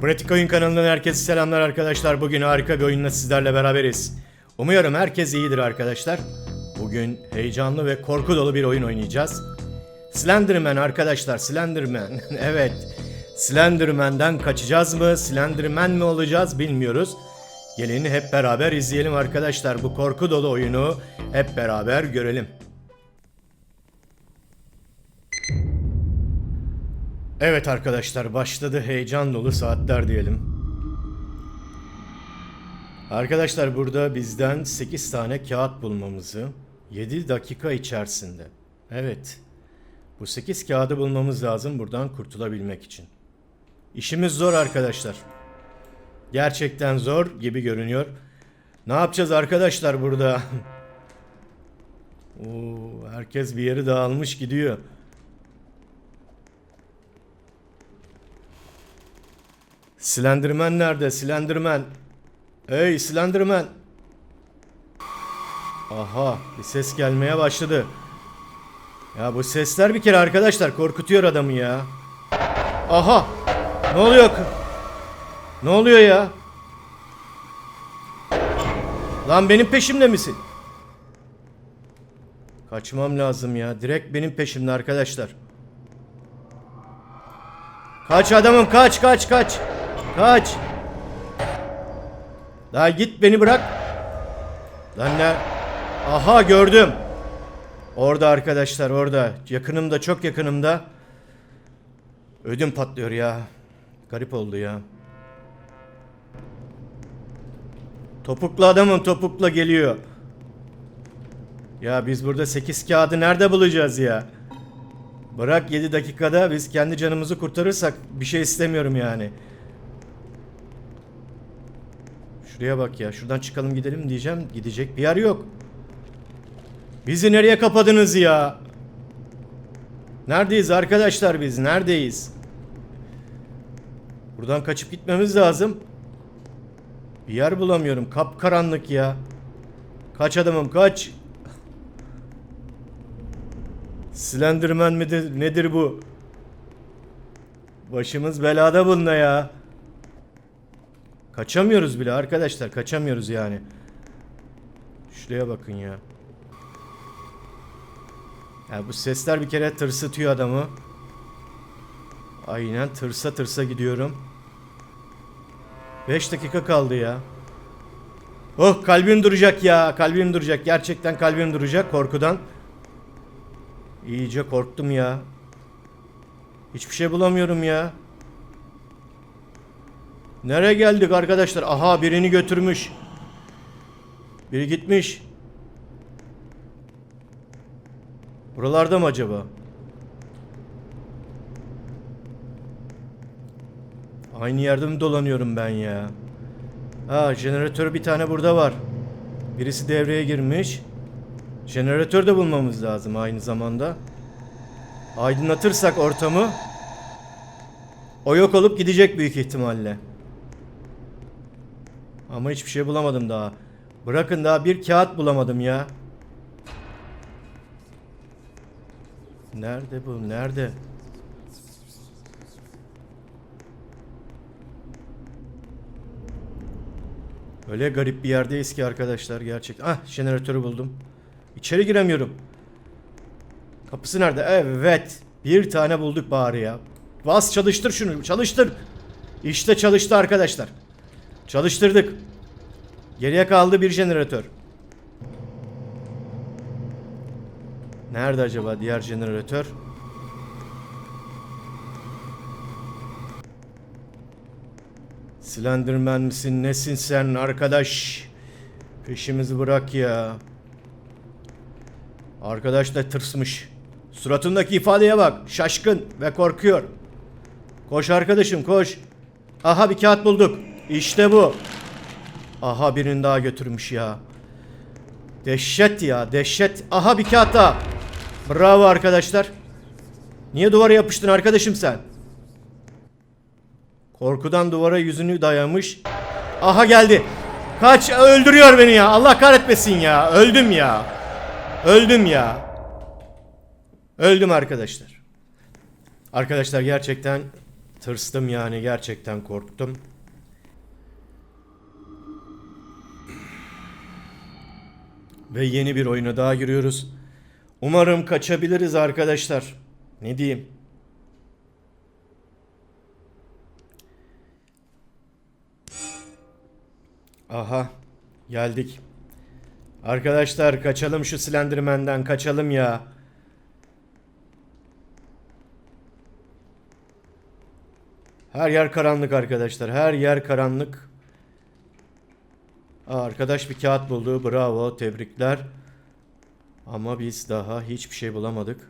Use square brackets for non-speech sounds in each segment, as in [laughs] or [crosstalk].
Pratik Oyun kanalından herkese selamlar arkadaşlar. Bugün harika bir oyunla sizlerle beraberiz. Umuyorum herkes iyidir arkadaşlar. Bugün heyecanlı ve korku dolu bir oyun oynayacağız. Slenderman arkadaşlar, Slenderman. [laughs] evet. Slenderman'den kaçacağız mı? Slenderman mi olacağız bilmiyoruz. Gelin hep beraber izleyelim arkadaşlar. Bu korku dolu oyunu hep beraber görelim. Evet arkadaşlar başladı heyecan dolu saatler diyelim. Arkadaşlar burada bizden 8 tane kağıt bulmamızı 7 dakika içerisinde. Evet. Bu 8 kağıdı bulmamız lazım buradan kurtulabilmek için. İşimiz zor arkadaşlar. Gerçekten zor gibi görünüyor. Ne yapacağız arkadaşlar burada? [laughs] Oo, herkes bir yeri dağılmış gidiyor. Slenderman nerede? Slenderman. Hey Slenderman. Aha bir ses gelmeye başladı. Ya bu sesler bir kere arkadaşlar korkutuyor adamı ya. Aha. Ne oluyor? Ne oluyor ya? Lan benim peşimde misin? Kaçmam lazım ya. Direkt benim peşimde arkadaşlar. Kaç adamım kaç kaç kaç. Kaç. Daha git beni bırak. Lan ne? Aha gördüm. Orada arkadaşlar orada. Yakınımda çok yakınımda. Ödüm patlıyor ya. Garip oldu ya. Topuklu adamım topukla geliyor. Ya biz burada 8 kağıdı nerede bulacağız ya? Bırak 7 dakikada biz kendi canımızı kurtarırsak bir şey istemiyorum yani. Şuraya bak ya. Şuradan çıkalım gidelim diyeceğim. Gidecek bir yer yok. Bizi nereye kapadınız ya? Neredeyiz arkadaşlar biz? Neredeyiz? Buradan kaçıp gitmemiz lazım. Bir yer bulamıyorum. Kapkaranlık ya. Kaç adamım kaç. Slenderman midir nedir bu? Başımız belada bununla ya. Kaçamıyoruz bile arkadaşlar. Kaçamıyoruz yani. Şuraya bakın ya. Ya bu sesler bir kere tırsıtıyor adamı. Aynen tırsa tırsa gidiyorum. 5 dakika kaldı ya. Oh kalbim duracak ya. Kalbim duracak. Gerçekten kalbim duracak korkudan. İyice korktum ya. Hiçbir şey bulamıyorum ya. Nereye geldik arkadaşlar? Aha birini götürmüş. Biri gitmiş. Buralarda mı acaba? Aynı yerde mi dolanıyorum ben ya? Ha jeneratör bir tane burada var. Birisi devreye girmiş. Jeneratör de bulmamız lazım aynı zamanda. Aydınlatırsak ortamı o yok olup gidecek büyük ihtimalle. Ama hiçbir şey bulamadım daha. Bırakın daha bir kağıt bulamadım ya. Nerede bu? Nerede? Öyle garip bir yerdeyiz ki arkadaşlar gerçekten. Ah jeneratörü buldum. İçeri giremiyorum. Kapısı nerede? Evet. Bir tane bulduk bari ya. Bas çalıştır şunu. Çalıştır. İşte çalıştı arkadaşlar. Çalıştırdık. Geriye kaldı bir jeneratör. Nerede acaba diğer jeneratör? Slenderman misin nesin sen arkadaş? Peşimizi bırak ya. Arkadaş da tırsmış. Suratındaki ifadeye bak. Şaşkın ve korkuyor. Koş arkadaşım koş. Aha bir kağıt bulduk. İşte bu. Aha birini daha götürmüş ya. Dehşet ya dehşet. Aha bir kağıt daha. Bravo arkadaşlar. Niye duvara yapıştın arkadaşım sen? Korkudan duvara yüzünü dayamış. Aha geldi. Kaç öldürüyor beni ya. Allah kahretmesin ya. Öldüm ya. Öldüm ya. Öldüm arkadaşlar. Arkadaşlar gerçekten Tırstım yani gerçekten korktum. Ve yeni bir oyuna daha giriyoruz. Umarım kaçabiliriz arkadaşlar. Ne diyeyim? Aha geldik. Arkadaşlar kaçalım şu Slenderman'den kaçalım ya. Her yer karanlık arkadaşlar. Her yer karanlık. Arkadaş bir kağıt buldu. Bravo. Tebrikler. Ama biz daha hiçbir şey bulamadık.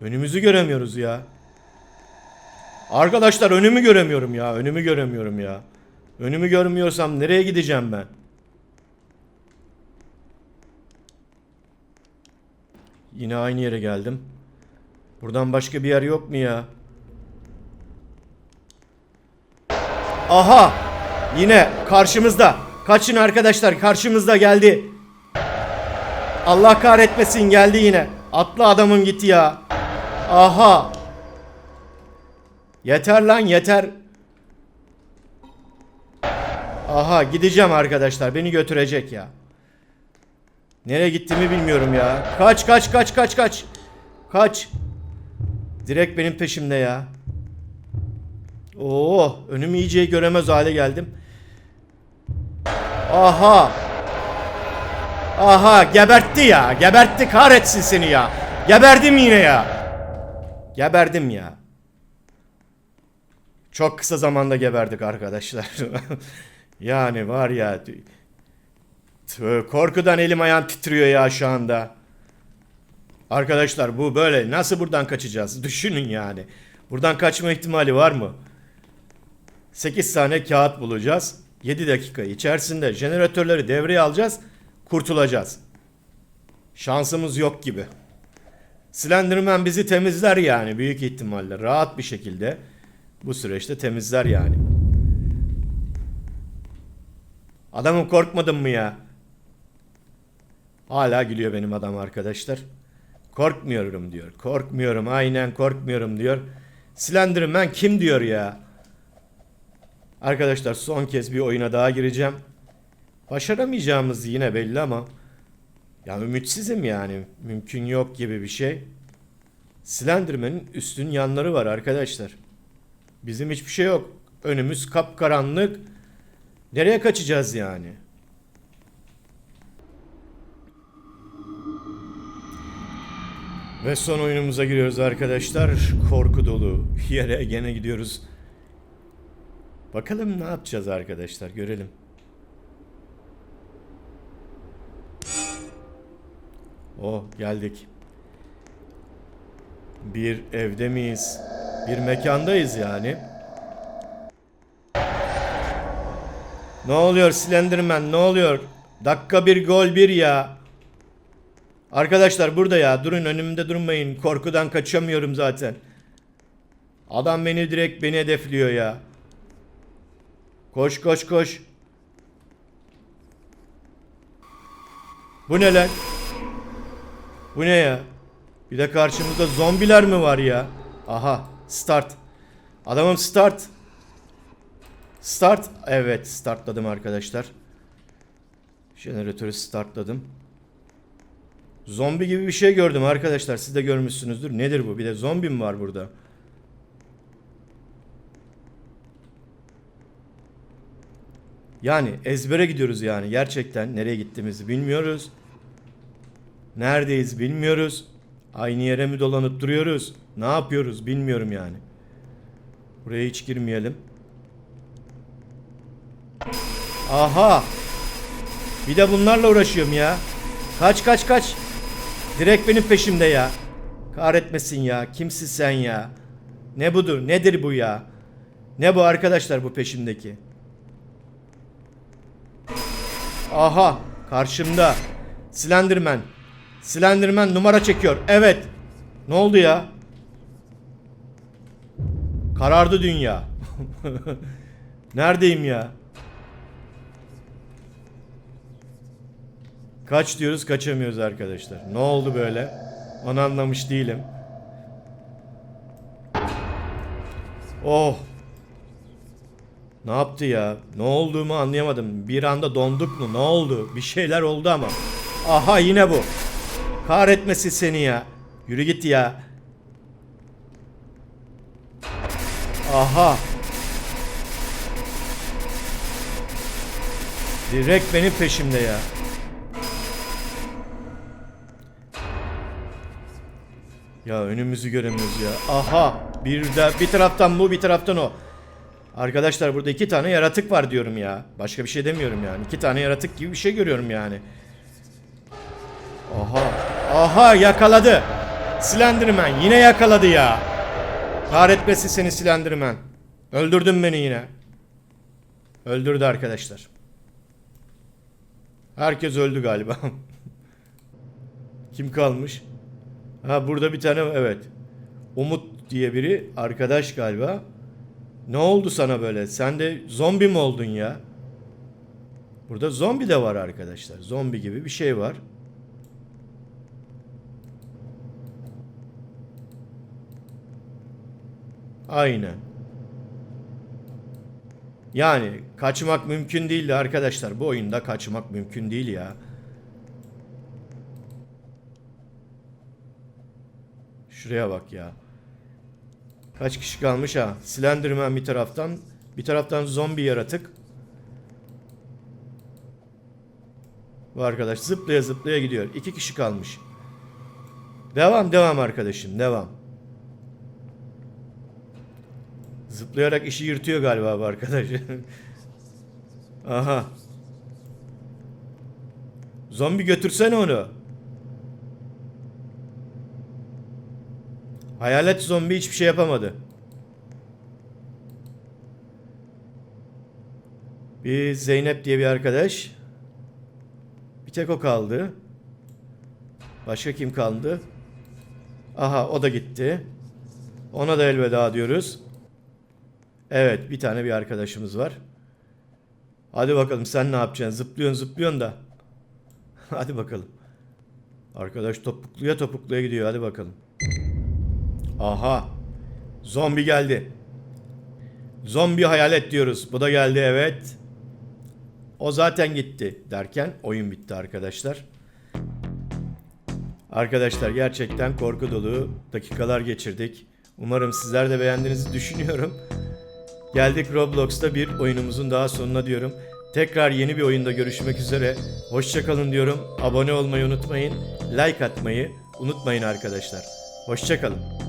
Önümüzü göremiyoruz ya. Arkadaşlar önümü göremiyorum ya. Önümü göremiyorum ya. Önümü görmüyorsam nereye gideceğim ben? Yine aynı yere geldim. Buradan başka bir yer yok mu ya? Aha! Yine karşımızda. Kaçın arkadaşlar karşımızda geldi. Allah kahretmesin geldi yine. Atlı adamım gitti ya. Aha! Yeter lan yeter. Aha gideceğim arkadaşlar. Beni götürecek ya. Nereye gittiğimi bilmiyorum ya. Kaç kaç kaç kaç kaç. Kaç. Direkt benim peşimde ya. Oo, önümü iyice göremez hale geldim. Aha. Aha gebertti ya. Gebertti kahretsin seni ya. Geberdim yine ya. Geberdim ya. Çok kısa zamanda geberdik arkadaşlar. [laughs] yani var ya. Korkudan elim ayağım titriyor ya şu anda. Arkadaşlar bu böyle nasıl buradan kaçacağız? [laughs] Düşünün yani. Buradan kaçma ihtimali var mı? 8 tane kağıt bulacağız. 7 dakika içerisinde jeneratörleri devreye alacağız. Kurtulacağız. Şansımız yok gibi. Slenderman bizi temizler yani büyük ihtimalle. Rahat bir şekilde bu süreçte temizler yani. Adamım korkmadın mı ya? Hala gülüyor benim adam arkadaşlar. Korkmuyorum diyor. Korkmuyorum aynen korkmuyorum diyor. Slenderman kim diyor ya? Arkadaşlar son kez bir oyuna daha gireceğim. Başaramayacağımız yine belli ama ya ümitsizim yani. Mümkün yok gibi bir şey. Slenderman'in üstün yanları var arkadaşlar. Bizim hiçbir şey yok. Önümüz kapkaranlık. Nereye kaçacağız yani? Ve son oyunumuza giriyoruz arkadaşlar. Korku dolu [laughs] yere gene gidiyoruz. Bakalım ne yapacağız arkadaşlar görelim. Oh geldik. Bir evde miyiz? Bir mekandayız yani. Ne oluyor Slenderman ne oluyor? Dakika bir gol bir ya. Arkadaşlar burada ya durun önümde durmayın. Korkudan kaçamıyorum zaten. Adam beni direkt beni hedefliyor ya. Koş koş koş. Bu ne lan? Bu ne ya? Bir de karşımızda zombiler mi var ya? Aha start. Adamım start. Start. Evet startladım arkadaşlar. Jeneratörü startladım. Zombi gibi bir şey gördüm arkadaşlar. Siz de görmüşsünüzdür. Nedir bu? Bir de zombi mi var burada? Yani ezbere gidiyoruz yani. Gerçekten nereye gittiğimizi bilmiyoruz. Neredeyiz bilmiyoruz. Aynı yere mi dolanıp duruyoruz? Ne yapıyoruz bilmiyorum yani. Buraya hiç girmeyelim. Aha! Bir de bunlarla uğraşıyorum ya. Kaç kaç kaç. Direkt benim peşimde ya. Kahretmesin ya. Kimsin sen ya? Ne budur? Nedir bu ya? Ne bu arkadaşlar bu peşimdeki? Aha karşımda. Slenderman. Slenderman numara çekiyor. Evet. Ne oldu ya? Karardı dünya. [laughs] Neredeyim ya? Kaç diyoruz kaçamıyoruz arkadaşlar. Ne oldu böyle? Onu anlamış değilim. Oh Ne yaptı ya? Ne olduğumu anlayamadım. Bir anda donduk mu? Ne oldu? Bir şeyler oldu ama. Aha yine bu. Kahretmesi seni ya. Yürü git ya. Aha. Direkt benim peşimde ya. Ya önümüzü göremiyoruz ya. Aha. Bir de bir taraftan bu, bir taraftan o. Arkadaşlar burada iki tane yaratık var diyorum ya. Başka bir şey demiyorum yani. İki tane yaratık gibi bir şey görüyorum yani. Aha. Aha yakaladı. Slenderman yine yakaladı ya. Kahretmesi seni Slenderman. Öldürdün beni yine. Öldürdü arkadaşlar. Herkes öldü galiba. [laughs] Kim kalmış? Ha burada bir tane evet. Umut diye biri arkadaş galiba. Ne oldu sana böyle? Sen de zombi mi oldun ya? Burada zombi de var arkadaşlar. Zombi gibi bir şey var. Aynen. Yani kaçmak mümkün değildi arkadaşlar. Bu oyunda kaçmak mümkün değil ya. Şuraya bak ya. Kaç kişi kalmış ha? Slenderman bir taraftan, bir taraftan zombi yaratık. Bu arkadaş zıplaya zıplaya gidiyor. İki kişi kalmış. Devam devam arkadaşım devam. Zıplayarak işi yırtıyor galiba bu arkadaş. [laughs] Aha. Zombi götürsene onu. Hayalet zombi hiçbir şey yapamadı. Bir Zeynep diye bir arkadaş. Bir tek o kaldı. Başka kim kaldı? Aha o da gitti. Ona da elveda diyoruz. Evet bir tane bir arkadaşımız var. Hadi bakalım sen ne yapacaksın? Zıplıyorsun zıplıyorsun da. [laughs] Hadi bakalım. Arkadaş topukluya topukluya gidiyor. Hadi bakalım. Aha. Zombi geldi. Zombi hayalet diyoruz. Bu da geldi evet. O zaten gitti derken oyun bitti arkadaşlar. Arkadaşlar gerçekten korku dolu dakikalar geçirdik. Umarım sizler de beğendiğinizi düşünüyorum. Geldik Roblox'ta bir oyunumuzun daha sonuna diyorum. Tekrar yeni bir oyunda görüşmek üzere. Hoşçakalın diyorum. Abone olmayı unutmayın. Like atmayı unutmayın arkadaşlar. Hoşçakalın.